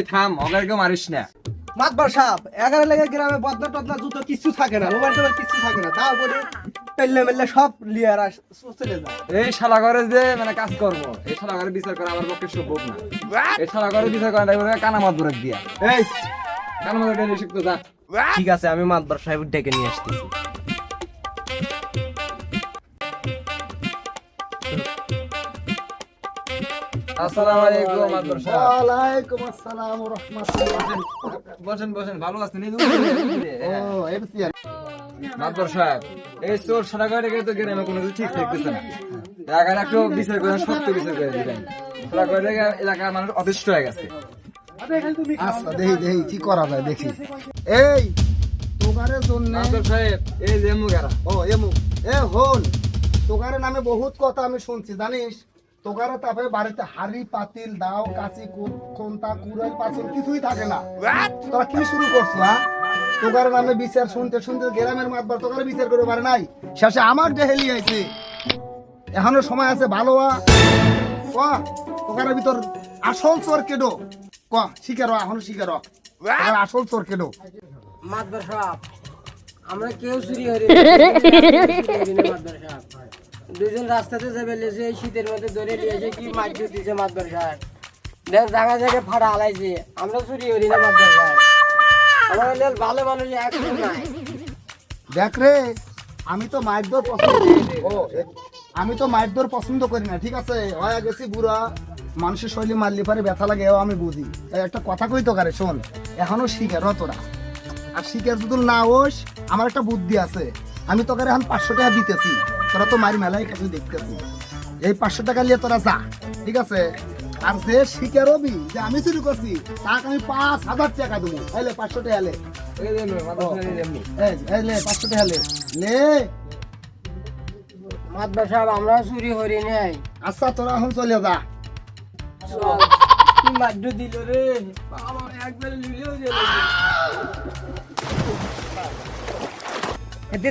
এই থাম অগারকে মারিস না। মাতবার সাপ এগারো লেগে গ্রামে বদনা টদনা জুতো কিছু থাকে না মোবাইল টোবাইল কিছু থাকে না তাও বলে পেললে মেললে সব লিয়ার আস চলে যায় এই শালা ঘরে যে মানে কাজ করব এই শালা ঘরে বিচার করা আমার পক্ষে সম্ভব না। এই শালা ঘরে বিচার করা তাই কানা মাত ধরে দিয়া। এই কানা মাত ধরে শিখতো যা। ঠিক আছে আমি মাতবার সাহেব ডেকে নিয়ে আসতেছি। আসসালামু আলাইকুম মাদবর সাহেব ওয়ালাইকুম আসসালাম ওয়া রাহমাতুল্লাহ। বসেন বসেন ভালো আছেন? ও এমসি মাদবর এই চোর শালা ঘরে তো গ্রামে কোনো কিছু ঠিক থাকতেছে না। এলাকার একটু বিচার করে সত্য বিচার করে দিবেন। শালা ঘরে এলাকার মানুষ অতিষ্ঠ হয়ে গেছে। আচ্ছা দেখি দেখি কি করা যায় দেখি। এই জন্য মাদবর সাহেব এই যে মুগারা ও এমু। এ হন তোগারে নামে বহুত কথা আমি শুনছি জানিস? তোগারে তারপরে বাড়িতে হাড়ি পাতিল দাও কাচি কোনটা কুড়াই পাতিল কিছুই থাকে না। তোরা কি শুরু করছ হ্যাঁ? তোগার নামে বিচার শুনতে শুনতে গ্রামের মাতবার তোগারে বিচার করে পারে নাই। শেষে আমার ডেহেলি হয়েছে এখনও সময় আছে ভালো ক তোগারের ভিতর আসল চোর কেডো? ক শিকার এখনও শিকার আসল চোর কেডো? মাতবার সাহেব আমরা কেউ চুরি হরি মাতবার সাহেব দুজন রাস্তাতে যাবে লেছে এই শীতের মধ্যে ধরে নিয়েছে কি মাছ দিয়েছে মাছ সাহেব দেখ জায়গা জায়গায় ফাটা হালাইছে, আমরা চুরি হরি না মাতবার সাহেব আমাদের লেল ভালো মানুষ একদম নাই। দেখ রে, আমি তো মাইরদর পছন্দ আমি তো মাইরদর পছন্দ করি না, ঠিক আছে? হয়ে গেছি বুড়া, মানুষের শৈলী মারলি পারে ব্যথা লাগে আমি বুঝি। তাই একটা কথা কই তো কারে, শোন, এখনও শিখের তোরা। আর শিখের যদি না হোস, আমার একটা বুদ্ধি আছে। আমি তোকে এখন পাঁচশো টাকা দিতেছি। তোরা তো মারি মেলাই কাছে দেখতেছি এই পাঁচশো টাকা নিয়ে তোরা যা ঠিক আছে? আর যে হবি যে আমি শুরু করছি তাকে আমি পাঁচ হাজার টাকা দেবো। এলে পাঁচশো টাকা লে। পাঁচশো টাকা লে। লে মাতবার সাহেব আমরা চুরি হরি নাই। আচ্ছা তোরা এখন চলে যা। দিল রে? বাবা একবার লুলেও গেল দে